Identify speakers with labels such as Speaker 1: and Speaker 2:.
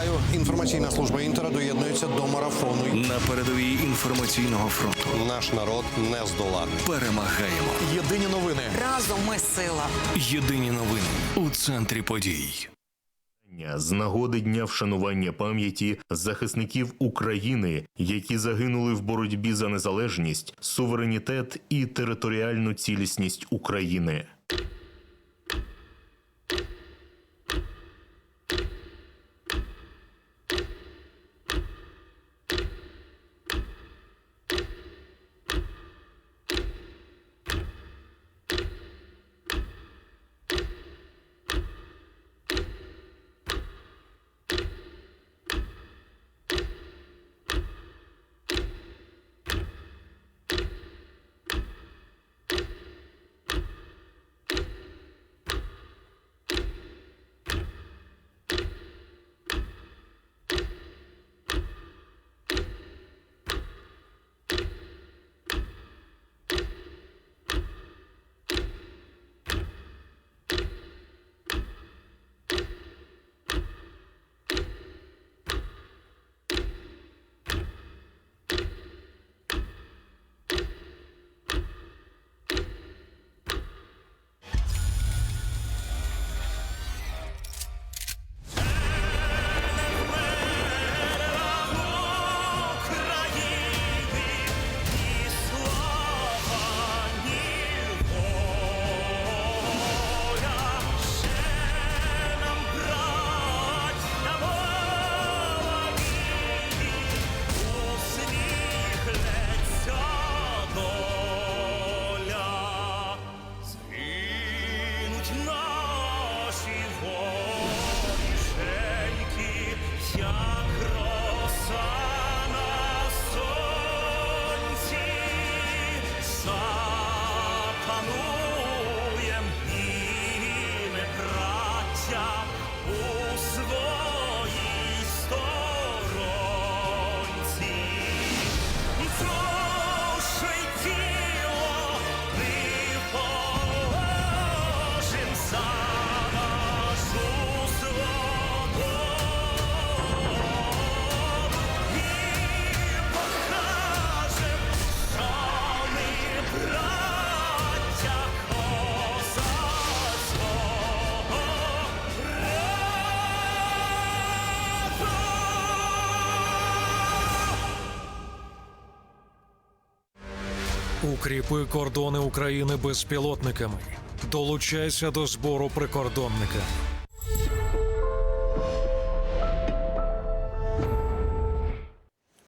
Speaker 1: Вітаю! Інформаційна служба інтера доєднується до марафону.
Speaker 2: На передовій інформаційного фронту
Speaker 1: Наш народ не здолати.
Speaker 2: перемагаємо.
Speaker 1: Єдині новини.
Speaker 3: Разом ми сила.
Speaker 2: Єдині новини у центрі подій.
Speaker 4: з нагоди дня вшанування пам'яті захисників України, які загинули в боротьбі за незалежність, суверенітет і територіальну цілісність України.
Speaker 5: tonight.
Speaker 6: Укріпи кордони України безпілотниками. Долучайся до збору прикордонника.